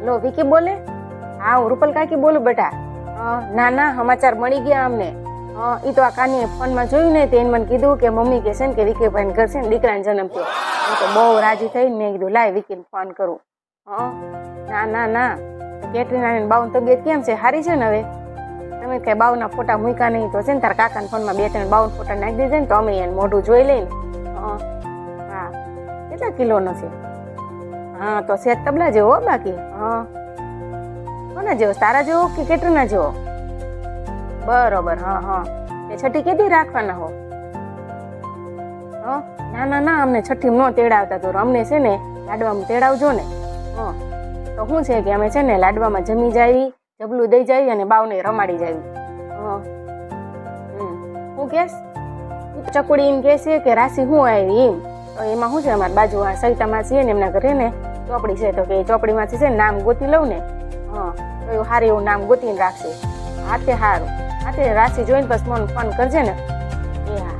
Hello Vicky બોલે? હા હું રૂપલ કાકી બોલું બેટા. ના ના, સમાચાર મળી ગયા અમને. એ તો આ કાનીએ ફોનમાં જોયું ને તેને મને કીધું કે મમ્મી કે છે ને કે વિકીભાઈ ઘર છે ને, દીકરાને જન્મ થયો. તો બહુ રાજી થઈને મેં કીધું, લાય વિકીને ફોન કરું. હં ના ના ના. કેટરીના બાઉન તબિયત કેમ છે? સારી છે ને હવે? તમે કઈ બાઉના ફોટા મૂક્યા નહીં તો છે ને તારા કાકાના ફોનમાં બે, ત્રણ બાઉન ફોટા નાખી દીધે ને તો અમે એને મોઢું જોઈ લઈને. હં. કેટલા કિલોનો છે? હા, તો સેજ તબલા જેવો બાકી. કોના જેવો તારા જેવો કે કેટરીના જેવો? બરોબર, હા હા. એ છઠ્ઠી કેદી રાખવાના હો? હં? ના ના ના, અમને છઠ્ઠી ન તેડાવતા તો અમને છે ને લાડવામાં તેડાવજો ને. હં? તો શું છે કે અમે છે ને લાડવામાં જમી જાય જબલું દઈ જાય અને બાવને રમાડી જાય હં? હું કેસ? ચકુડી એમ કે છે કે રાશિ શું આવી એમ. એમાં શું છે અમારી બાજુ આ સવિતામાં છે ને એમના ઘરે ને ચોપડી છે. તો કે ચોપડી ચોપડીમાંથી છે નામ ગોતી લઉં ને. હા? તો હારે એવું નામ ગોતીને રાખશું? હાથે હારું. હાથે રાશિ જોઈને બસ મને ફોન કરજે ને. એ હા.